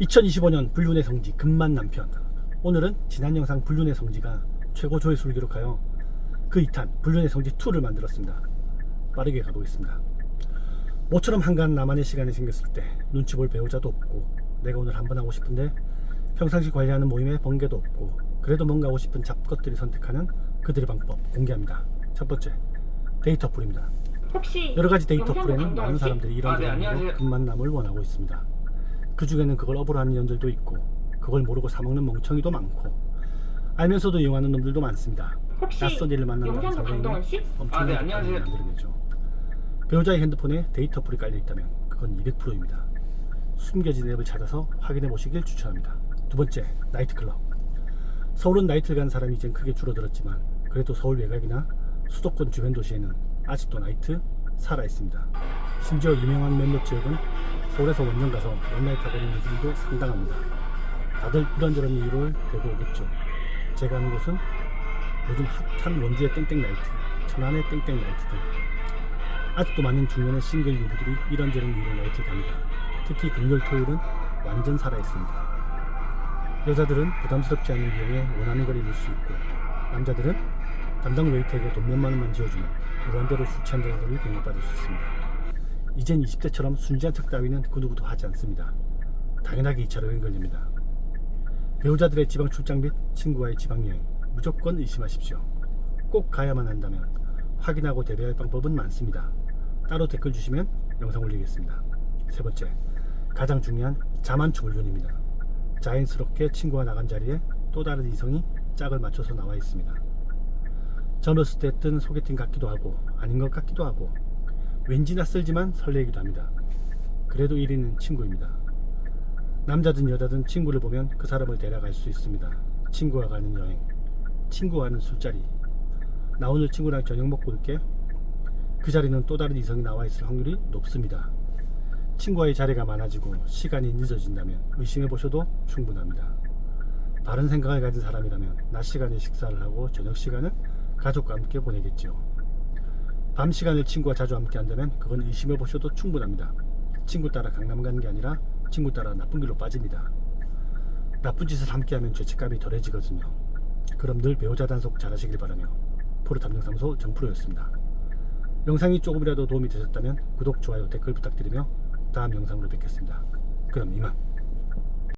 2025년 불륜의 성지 금만 남편 오늘은 지난 영상 불륜의 성지가 최고 조회수를 기록하여 그 2탄 불륜의 성지 2를 만들었습니다 빠르게 가보겠습니다 모처럼 한간 나만의 시간이 생겼을 때 눈치 볼 배우자도 없고 내가 오늘 한번 하고 싶은데 평상시 관리하는 모임에 번개도 없고 그래도 뭔가 하고 싶은 잡것들이 선택하는 그들의 방법 공개합니다 첫 번째 데이터 풀입니다 혹시 여러 가지 데이터 풀에는 많은? 사람들이 아, 네, 이런저런 안녕하세요. 이유로 금만남을 원하고 있습니다. 그 중에는 그걸 업으로 하는 년들도 있고 그걸 모르고 사먹는 멍청이도 많고 알면서도 이용하는 놈들도 많습니다. 혹시 낯선 일을 강동원 씨? 엄청난 아, 네, 안녕하세요. 만들어내죠. 배우자의 핸드폰에 데이터 풀이 깔려 있다면 그건 200%입니다. 숨겨진 앱을 찾아서 확인해 보시길 추천합니다. 두 번째, 나이트클럽. 서울은 나이트를 가는 사람이 이젠 크게 줄어들었지만 그래도 서울 외곽이나 수도권 주변 도시에는 아직도 나이트 살아 있습니다. 심지어 유명한 몇몇 지역은 서울에서 원정 가서 원나잇 있는 분들도 상당합니다. 다들 이런저런 이유를 대고 오겠죠. 제가 아는 곳은 요즘 핫한 원주의 땡땡 나이트, 천안의 땡땡 나이트 등 아직도 많은 중년의 싱글 유부들이 이런저런 이유로 나이트를 갑니다. 특히 금요일 토요일은 완전 살아 있습니다. 여자들은 부담스럽지 않은 비용에 원하는 걸 이룰 수 있고 남자들은 담당 웨이터에게 돈 몇만 원만 지어주면 무한대로 술 취한 자들을 공격받을 수 있습니다. 이젠 20대처럼 순지한 척 따위는 그 누구도 하지 않습니다. 당연하게 2차로 여행 걸립니다. 배우자들의 지방 출장 및 친구와의 지방 여행 무조건 의심하십시오. 꼭 가야만 한다면 확인하고 대비할 방법은 많습니다. 따로 댓글 주시면 영상 올리겠습니다. 세 번째, 가장 중요한 자만추 훈련입니다. 자연스럽게 친구가 나간 자리에 또 다른 이성이 짝을 맞춰서 나와 있습니다. 젊었을 때 했던 소개팅 같기도 하고 아닌 것 같기도 하고 왠지 낯설지만 설레기도 합니다. 그래도 1위는 친구입니다. 남자든 여자든 친구를 보면 그 사람을 데려갈 수 있습니다. 친구와 가는 여행, 친구와 가는 술자리. 나 오늘 친구랑 저녁 먹고 올게. 그 자리는 또 다른 이성이 나와 있을 확률이 높습니다. 친구와의 자리가 많아지고 시간이 늦어진다면 의심해 보셔도 충분합니다. 다른 생각을 가진 사람이라면 낮 시간에 식사를 하고 저녁 시간은 가족과 함께 보내겠지요. 밤 시간을 친구와 자주 함께 한다면 그건 의심해 보셔도 충분합니다. 친구 따라 강남 가는 게 아니라 친구 따라 나쁜 길로 빠집니다. 나쁜 짓을 함께 하면 죄책감이 덜해지거든요. 그럼 늘 배우자 단속 잘하시길 바라며 프로 탐정사무소 정프로였습니다. 영상이 조금이라도 도움이 되셨다면 구독, 좋아요, 댓글 부탁드리며 다음 영상으로 뵙겠습니다. 그럼 이만.